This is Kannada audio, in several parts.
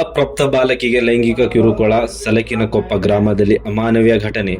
ಅಪ್ರಾಪ್ತ ಬಾಲಕಿಗೆ ಲೈಂಗಿಕ ಕಿರುಕುಳ ಸಲಕಿನಕೊಪ್ಪ ಗ್ರಾಮದಲ್ಲಿ ಅಮಾನವೀಯ ಘಟನೆ.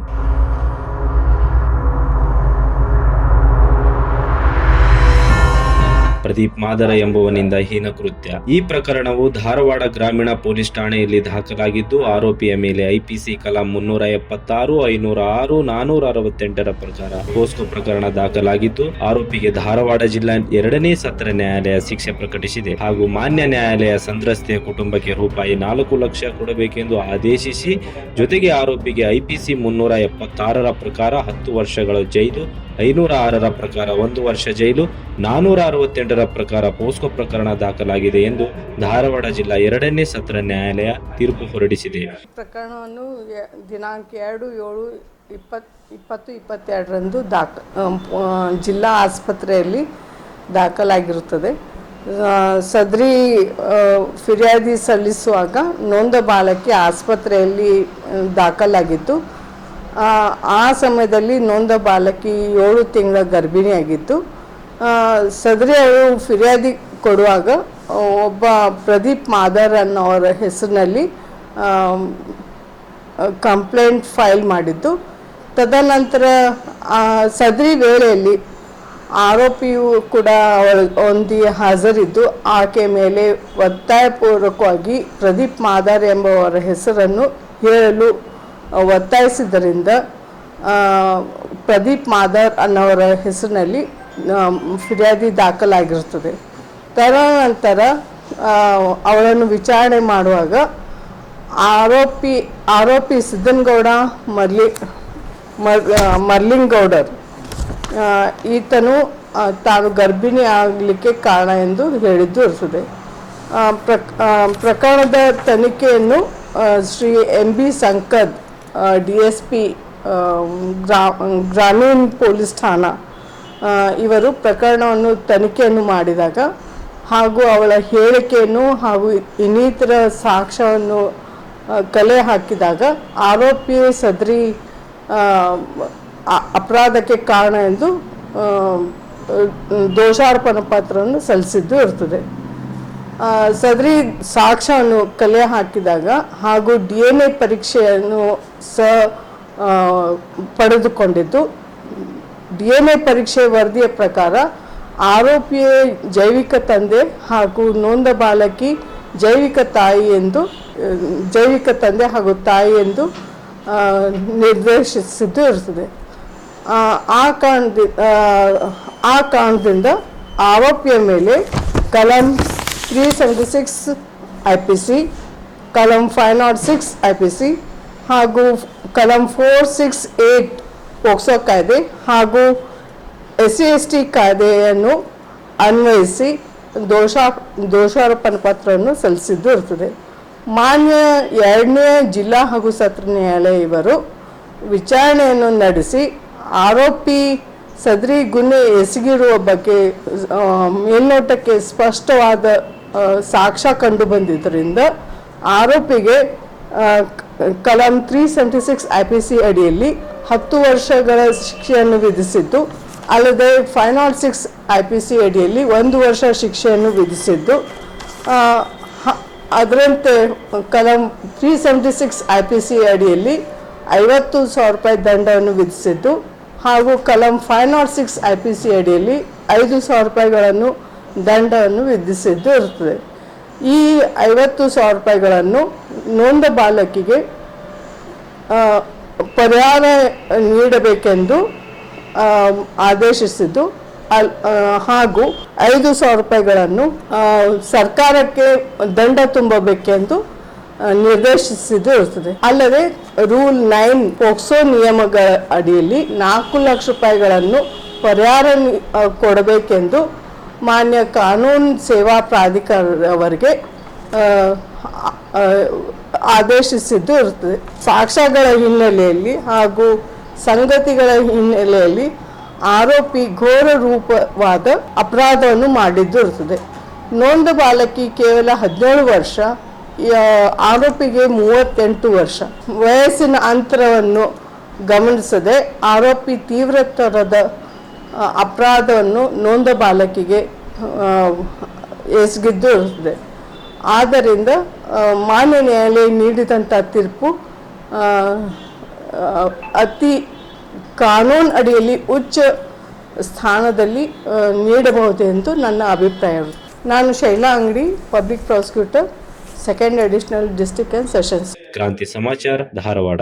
ಪ್ರದೀಪ್ ಮಾದರ ಎಂಬುವನಿಂದ ಹೀನ ಕೃತ್ಯ. ಈ ಪ್ರಕರಣವು ಧಾರವಾಡ ಗ್ರಾಮೀಣ ಪೊಲೀಸ್ ಠಾಣೆಯಲ್ಲಿ ದಾಖಲಾಗಿದ್ದು, ಆರೋಪಿಯ ಮೇಲೆ ಐಪಿಸಿ ಕಲಂ ಮುನ್ನೂರ ಎಪ್ಪತ್ತಾರು, ಐನೂರ ಆರು, ನಾನೂರ ಅರವತ್ತೆಂಟರ ಪ್ರಕಾರ ಪೋಸ್ಕೋ ಪ್ರಕರಣ ದಾಖಲಾಗಿದ್ದು, ಆರೋಪಿಗೆ ಧಾರವಾಡ ಜಿಲ್ಲಾ ಎರಡನೇ ಸತ್ರ ನ್ಯಾಯಾಲಯ ಶಿಕ್ಷೆ ಪ್ರಕಟಿಸಿದೆ. ಹಾಗೂ ಮಾನ್ಯ ನ್ಯಾಯಾಲಯ ಸಂತ್ರಸ್ತೆಯ ಕುಟುಂಬಕ್ಕೆ ರೂಪಾಯಿ ನಾಲ್ಕು ಲಕ್ಷ ಕೊಡಬೇಕೆಂದು ಆದೇಶಿಸಿ, ಜೊತೆಗೆ ಆರೋಪಿಗೆ ಐಪಿಸಿ ಮುನ್ನೂರ ಎಪ್ಪತ್ತಾರರ ಪ್ರಕಾರ ಹತ್ತು ವರ್ಷಗಳ ಜೈಲು, ಐನೂರ ಆರರ ಪ್ರಕಾರ ಒಂದು ವರ್ಷ ಜೈಲು, ನಾನೂರ ಅರವತ್ತೆಂಟರ ಪ್ರಕಾರ ಪೋಸ್ಕೋ ಪ್ರಕರಣ ದಾಖಲಾಗಿದೆ ಎಂದು ಧಾರವಾಡ ಜಿಲ್ಲಾ ಎರಡನೇ ಸತ್ರ ನ್ಯಾಯಾಲಯ ತೀರ್ಪು ಹೊರಡಿಸಿದೆ. ಪ್ರಕರಣವನ್ನು ದಿನಾಂಕ ಎರಡು ಏಳು ಇಪ್ಪತ್ ಇಪ್ಪತ್ತು ಇಪ್ಪತ್ತೆರಡರಂದು ದಾಖ ಜಿಲ್ಲಾ ಆಸ್ಪತ್ರೆಯಲ್ಲಿ ದಾಖಲಾಗಿರುತ್ತದೆ. ಸದ್ರಿ ಫಿರ್ಯಾದಿ ಸಲ್ಲಿಸುವಾಗ ನೊಂದ ಬಾಲಕಿ ಆಸ್ಪತ್ರೆಯಲ್ಲಿ ದಾಖಲಾಗಿತ್ತು. ಆ, ಸಮಯದಲ್ಲಿ ನೊಂದ ಬಾಲಕಿ ಏಳು ತಿಂಗಳ ಗರ್ಭಿಣಿಯಾಗಿತ್ತು. ಸದರಿ ಅವರು ಫಿರ್ಯಾದಿ ಕೊಡುವಾಗ ಒಬ್ಬ ಪ್ರದೀಪ್ ಮಾದರ್ ಅನ್ನೋರ ಹೆಸರಿನಲ್ಲಿ ಕಂಪ್ಲೇಂಟ್ ಫೈಲ್ ಮಾಡಿದ್ದು. ತದನಂತರ ಸದರಿ ವೇಳೆಯಲ್ಲಿ ಆರೋಪಿಯು ಕೂಡ ಅವಳ ಒಂದು ಹಾಜರಿದ್ದು, ಆಕೆ ಮೇಲೆ ಒತ್ತಾಯಪೂರ್ವಕವಾಗಿ ಪ್ರದೀಪ್ ಮಾದರ್ ಎಂಬವರ ಹೆಸರನ್ನು ಹೇಳಲು ಒತ್ತಾಯಿಸಿದ್ದರಿಂದ ಪ್ರದೀಪ್ ಮಾದರ್ ಅನ್ನೋರ ಹೆಸರಿನಲ್ಲಿ ಫಿರ್ಯಾದಿ ದಾಖಲಾಗಿರುತ್ತದೆ. ತದನಂತರ ನಂತರ ಅವಳನ್ನು ವಿಚಾರಣೆ ಮಾಡುವಾಗ ಆರೋಪಿ ಆರೋಪಿ ಸಿದ್ದನಗೌಡ, ಮರ್ಲಿ ಮರ್ಲಿಂಗೌಡರ್ ಈತನು ತಾನು ಗರ್ಭಿಣಿ ಆಗಲಿಕ್ಕೆ ಕಾರಣ ಎಂದು ಹೇಳಿದ್ದು ಇರ್ತದೆ ಪ್ರಕರಣದ ತನಿಖೆಯನ್ನು Shri M B Sankad D S P ಗ್ರಾ, ಗ್ರಾಮೀಣ ಪೊಲೀಸ್ ಠಾಣಾ ಇವರು ಪ್ರಕರಣವನ್ನು ತನಿಖೆಯನ್ನು ಮಾಡಿದಾಗ ಹಾಗೂ ಅವಳ ಹೇಳಿಕೆಯನ್ನು ಹಾಗೂ ಇನ್ನಿತರ ಸಾಕ್ಷ್ಯವನ್ನು ಕಲೆ ಹಾಕಿದಾಗ ಆರೋಪಿ ಸದ್ರಿ ಅಪರಾಧಕ್ಕೆ ಕಾರಣ ಎಂದು ದೋಷಾರ್ಪಣ ಪಾತ್ರವನ್ನು ಸಲ್ಲಿಸಿದ್ದು ಇರ್ತದೆ. ಸದ್ರಿ ಸಾಕ್ಷ್ಯವನ್ನು ಕಲೆ ಹಾಕಿದಾಗ ಹಾಗೂ ಡಿ ಎನ್ ಎ ಪರೀಕ್ಷೆಯನ್ನು ಸ ಪಡೆದುಕೊಂಡಿದ್ದು ಡಿ ಎನ್ ಎ ಪರೀಕ್ಷೆ ವರದಿಯ ಪ್ರಕಾರ ಆರೋಪಿಯ ಜೈವಿಕ ತಂದೆ ಹಾಗೂ ನೊಂದ ಬಾಲಕಿ ಜೈವಿಕ ತಾಯಿ ಎಂದು ಜೈವಿಕ ತಂದೆ ಹಾಗೂ ತಾಯಿ ಎಂದು ನಿರ್ದೇಶಿಸಿದ್ದು ಇರ್ತದೆ ಆ, ಕಾರಣದ ಆ, ಕಾರಣದಿಂದ ಆರೋಪಿಯ ಮೇಲೆ ಕಲಂ three seventy six I P C ಕಲಂ five naught six I P C ಹಾಗೂ ಕಲಂ ಫೋರ್ ಸಿಕ್ಸ್ ಏಟ್ ಪೋಕ್ಸೋ ಕಾಯ್ದೆ ಹಾಗೂ ಎಸ್ ಸಿ ಎಸ್ ಟಿ ಕಾಯ್ದೆಯನ್ನು ಅನ್ವಯಿಸಿ ದೋಷ, ದೋಷಾರೋಪಣ ಪತ್ರವನ್ನು ಸಲ್ಲಿಸಿದ್ದು ಇರ್ತದೆ ಮಾನ್ಯ ಎರಡನೇ ಜಿಲ್ಲಾ ಹಾಗೂ ಸತ್ರ ನ್ಯಾಯಾಲಯ ಇವರು ವಿಚಾರಣೆಯನ್ನು ನಡೆಸಿ ಆರೋಪಿ ಸದ್ರಿ ಗುನ್ನೆ ಎಸಗಿರುವ ಬಗ್ಗೆ ಮೇಲ್ನೋಟಕ್ಕೆ ಸ್ಪಷ್ಟವಾದ ಸಾಕ್ಷ್ಯ ಕಂಡು ಬಂದಿದ್ದರಿಂದ ಆರೋಪಿಗೆ ಕಲಂ three seventy six I P C ಅಡಿಯಲ್ಲಿ ಹತ್ತು ವರ್ಷಗಳ ಶಿಕ್ಷೆಯನ್ನು ವಿಧಿಸಿದ್ದು, ಅಲ್ಲದೆ five naught six I P C ಅಡಿಯಲ್ಲಿ ಒಂದು ವರ್ಷ ಶಿಕ್ಷೆಯನ್ನು ವಿಧಿಸಿದ್ದು ಅದರಂತೆ ಕಲಂ three seventy six I P C ಅಡಿಯಲ್ಲಿ ಐವತ್ತು ಸಾವಿರ ರೂಪಾಯಿ ದಂಡವನ್ನು ವಿಧಿಸಿದ್ದು, ಹಾಗೂ ಕಲಂ five naught six I P C ಅಡಿಯಲ್ಲಿ ಐದು ಸಾವಿರ ರೂಪಾಯಿಗಳನ್ನು ದಂಡವನ್ನು ವಿಧಿಸಿದ್ದು ಇರುತ್ತದೆ. ಈ ಐವತ್ತು ಸಾವಿರ ರೂಪಾಯಿಗಳನ್ನು ನೊಂದ ಬಾಲಕಿಗೆ ಪರಿಹಾರ ನೀಡಬೇಕೆಂದು ಆದೇಶಿಸಿದ್ದು. ಹಾಗೂ ಐದು ಸಾವಿರ ರೂಪಾಯಿಗಳನ್ನು ಸರ್ಕಾರಕ್ಕೆ ದಂಡ ತುಂಬಬೇಕೆಂದು ನಿರ್ದೇಶಿಸಿದ್ದು ಇರುತ್ತದೆ. ಅಲ್ಲದೆ, ರೂಲ್ ನೈನ್ ಪೋಕ್ಸೋ ನಿಯಮಗಳ ಅಡಿಯಲ್ಲಿ ನಾಲ್ಕು ಲಕ್ಷ ರೂಪಾಯಿಗಳನ್ನು ಪರಿಹಾರ ಕೊಡಬೇಕೆಂದು ಮಾನ್ಯ ಕಾನೂನು ಸೇವಾ ಪ್ರಾಧಿಕಾರದವರಿಗೆ ಆದೇಶಿಸಿದ್ದು ಇರ್ತದೆ ಸಾಕ್ಷ್ಯಗಳ ಹಿನ್ನೆಲೆಯಲ್ಲಿ ಹಾಗೂ ಸಂಗತಿಗಳ ಹಿನ್ನೆಲೆಯಲ್ಲಿ ಆರೋಪಿ ಘೋರ ರೂಪವಾದ ಅಪರಾಧವನ್ನು ಮಾಡಿದ್ದು ಇರ್ತದೆ ನೊಂದ ಬಾಲಕಿ ಕೇವಲ ಹದಿನೇಳು ವರ್ಷ ಆರೋಪಿಗೆ ಮೂವತ್ತೆಂಟು ವರ್ಷ. ವಯಸ್ಸಿನ ಅಂತರವನ್ನು ಗಮನಿಸದೆ ಆರೋಪಿ ತೀವ್ರತರದ, ಅಪರಾಧವನ್ನು ನೊಂದ ಬಾಲಕಿಗೆ ಎಸಗಿದ್ದು ಇರುತ್ತದೆ ಆದ್ದರಿಂದ ಮಾನ್ಯ ನ್ಯಾಯಾಲಯ ನೀಡಿದಂಥ ತೀರ್ಪು ಅತಿ ಕಾನೂನು ಅಡಿಯಲ್ಲಿ ಉಚ್ಚ ಸ್ಥಾನದಲ್ಲಿ ನೀಡಬಹುದು ಎಂದು ನನ್ನ ಅಭಿಪ್ರಾಯ. ನಾನು Shaila Angadi, public prosecutor second additional district and sessions Kranti Samachar, Dharwad.